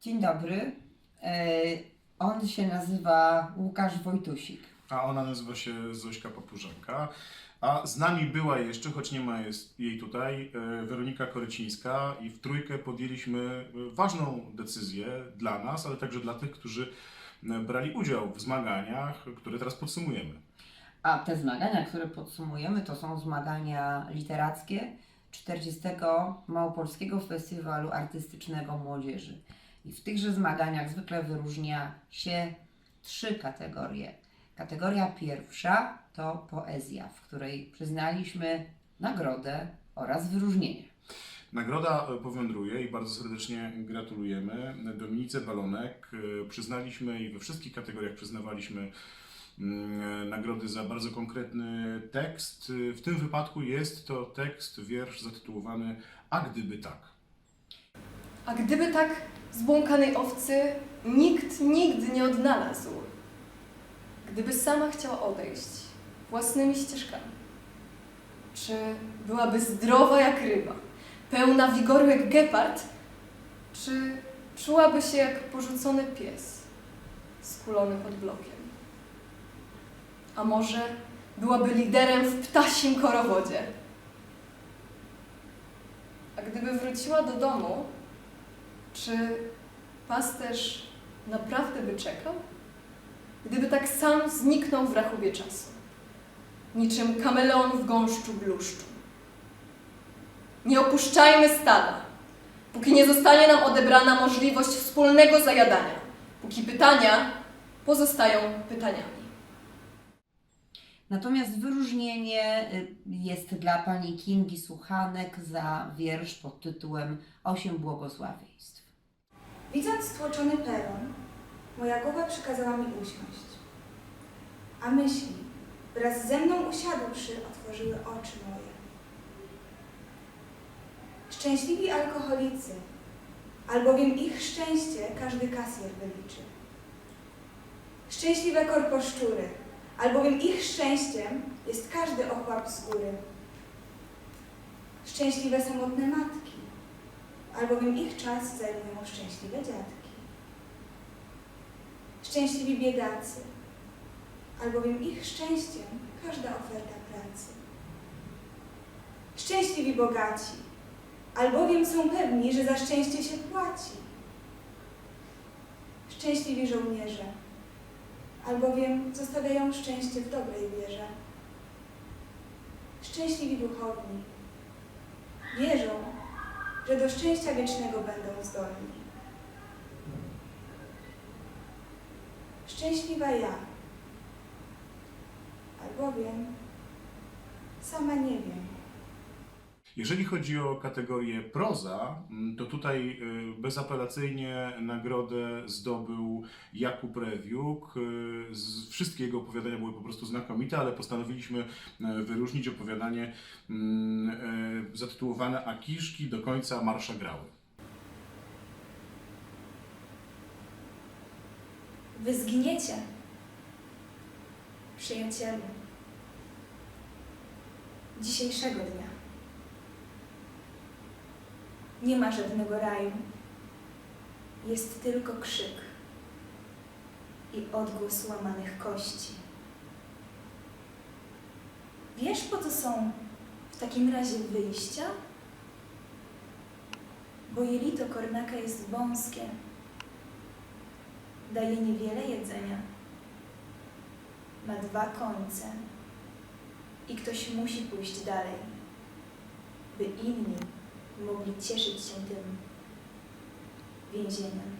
Dzień dobry. E, On się nazywa Łukasz Wojtusik. A ona nazywa się Zośka Papużanka. A z nami była jeszcze, choć nie ma jej tutaj, e, Weronika Korycińska i w trójkę podjęliśmy e, ważną decyzję dla nas, ale także dla tych, którzy brali udział w zmaganiach, które teraz podsumujemy. A te zmagania, które podsumujemy, to są zmagania literackie 40. Małopolskiego Festiwalu Artystycznego Młodzieży. I w tychże zmaganiach zwykle wyróżnia się trzy kategorie. Kategoria pierwsza to poezja, w której przyznaliśmy nagrodę oraz wyróżnienie. Nagroda e, powędruje i bardzo serdecznie gratulujemy Dominice Balonek. E, Przyznaliśmy i we wszystkich kategoriach przyznawaliśmy mm, nagrody za bardzo konkretny tekst. E, W tym wypadku jest to tekst, wiersz zatytułowany A gdyby tak. A gdyby tak zbłąkanej owcy nikt nigdy nie odnalazł, gdyby sama chciała odejść własnymi ścieżkami, czy byłaby zdrowa jak ryba, pełna wigoru jak gepard, czy czułaby się jak porzucony pies skulony pod blokiem? A może byłaby liderem w ptasim korowodzie? A gdyby wróciła do domu, czy pasterz naprawdę by czekał? Gdyby tak sam zniknął w rachubie czasu, niczym kameleon w gąszczu bluszczu. Nie opuszczajmy stada, póki nie zostanie nam odebrana możliwość wspólnego zajadania, póki pytania pozostają pytaniami. Natomiast wyróżnienie y, jest dla pani Kingi Suchanek za wiersz pod tytułem Osiem błogosławieństw. Widząc stłoczony peron, moja głowa przykazała mi usiąść. A myśli, wraz ze mną usiadłszy, otworzyły oczy moje. Szczęśliwi alkoholicy, albowiem ich szczęście każdy kasjer wyliczy. Szczęśliwe korposzczury, albowiem ich szczęściem jest każdy ochłap z góry. Szczęśliwe samotne matki, albowiem ich czas zajmują szczęśliwe dziadki. Szczęśliwi biedacy, albowiem ich szczęściem każda oferta pracy. Szczęśliwi bogaci, albowiem są pewni, że za szczęście się płaci. Szczęśliwi żołnierze, albowiem zostawiają szczęście w dobrej wierze. Szczęśliwi duchowni, wierzą, że do szczęścia wiecznego będą zdolni. Szczęśliwa ja, albowiem sama nie wiem. Jeżeli chodzi o kategorię proza, mm, to tutaj y, bezapelacyjnie nagrodę zdobył Jakub Rewiuk. Y, Wszystkie jego opowiadania były po prostu znakomite, ale postanowiliśmy y, wyróżnić opowiadanie mm, y, zatytułowane A kiszki do końca marsza grały. Wy zginiecie, przyjacielu, dzisiejszego dnia. Nie ma żadnego raju, jest tylko krzyk i odgłos łamanych kości. Wiesz, po co są w takim razie wyjścia? Bo jelito kornaka jest wąskie daje niewiele jedzenia. Ma dwa końce i ktoś musi pójść dalej, by inni mogli cieszyć się tym więzieniem.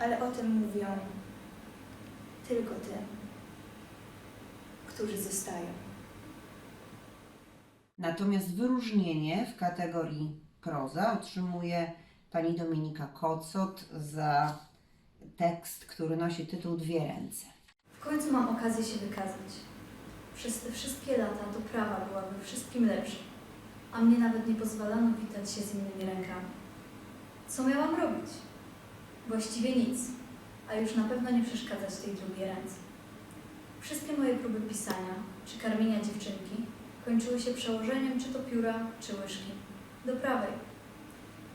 Ale o tym mówią tylko tym, którzy zostają. Natomiast wyróżnienie w kategorii proza otrzymuje pani Dominika Kocot za tekst, który nosi tytuł Dwie ręce. W końcu mam okazję się wykazać. Przez te wszystkie lata doprawa była we wszystkim lepsza, a mnie nawet nie pozwalano witać się z innymi rękami. Co miałam robić? Właściwie nic, a już na pewno nie przeszkadzać tej drugiej ręce. Wszystkie moje próby pisania czy karmienia dziewczynki kończyły się przełożeniem czy to pióra, czy łyżki do prawej.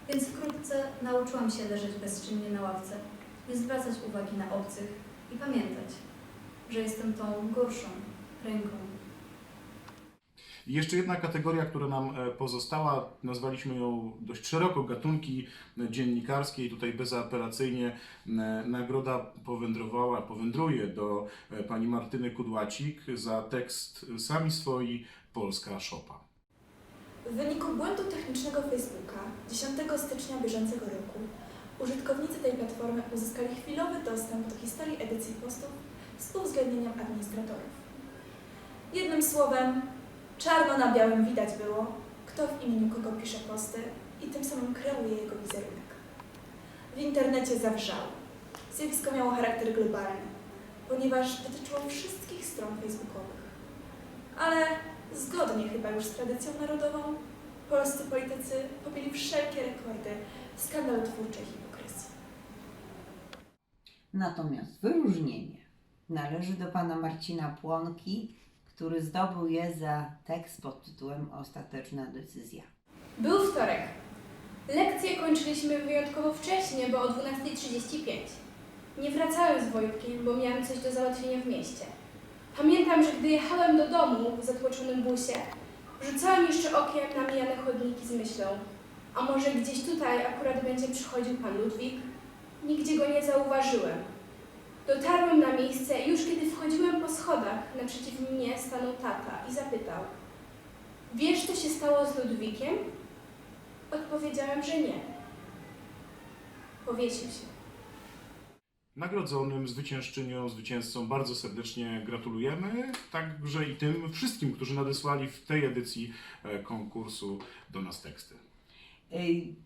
Więc wkrótce nauczyłam się leżeć bezczynnie na ławce, nie zwracać uwagi na obcych i pamiętać, że jestem tą gorszą ręką. I jeszcze jedna kategoria, która nam e, pozostała, nazwaliśmy ją dość szeroko gatunki e, dziennikarskie i tutaj bezapelacyjnie e, nagroda powędrowała, powędruje do pani Martyny Kudłacik za tekst Sami swoi Polska Szopa. W wyniku błędu technicznego Facebooka 10 stycznia bieżącego roku użytkownicy tej platformy uzyskali chwilowy dostęp do historii edycji postów z uwzględnieniem administratorów. Jednym słowem, czarno na białym widać było, kto w imieniu kogo pisze posty i tym samym kreuje jego wizerunek. W internecie zawrzało. Zjawisko miało charakter globalny, ponieważ dotyczyło wszystkich stron facebookowych. Ale Zgodnie chyba już z tradycją narodową, polscy politycy pobili wszelkie rekordy skandalotwórczej hipokryzji. Natomiast wyróżnienie należy do pana Marcina Płonki, który zdobył je za tekst pod tytułem Ostateczna decyzja. Był wtorek. Lekcje kończyliśmy wyjątkowo wcześnie, bo o 12.35. Nie wracałem z Wojtkiem, bo miałem coś do załatwienia w mieście. Pamiętam, że gdy jechałem do domu w zatłoczonym busie, rzucałem jeszcze okiem na mijane chodniki z myślą, a może gdzieś tutaj akurat będzie przychodził pan Ludwik? Nigdzie go nie zauważyłem. Dotarłem na miejsce i już kiedy wchodziłem po schodach, naprzeciw mnie stanął tata i zapytał Wiesz, co się stało z Ludwikiem? Odpowiedziałem, że nie. Powiesił się. Nagrodzonym, zwyciężczyniom, zwycięzcom bardzo serdecznie gratulujemy, także i tym wszystkim, którzy nadesłali w tej edycji e, konkursu do nas teksty.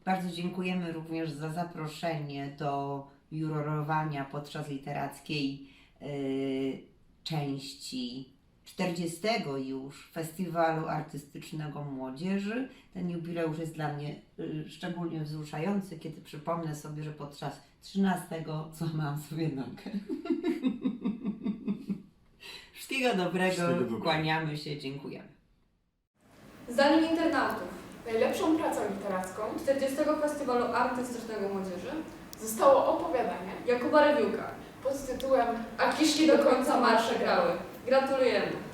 Bardzo dziękujemy również za zaproszenie do jurorowania podczas literackiej y, części 40 już Festiwalu Artystycznego Młodzieży. Ten jubileusz jest dla mnie y, szczególnie wzruszający, kiedy przypomnę sobie, że podczas 13 złamałam sobie nogę. Wszystkiego dobrego, Wszystkiego dobrego. kłaniamy się, dziękujemy. Zdaniem internautów, najlepszą pracą literacką 40. Festiwalu Artystycznego Młodzieży zostało opowiadanie Jakuba Rewiuka pod tytułem A kiszki do końca marsze grały. Gratulujemy!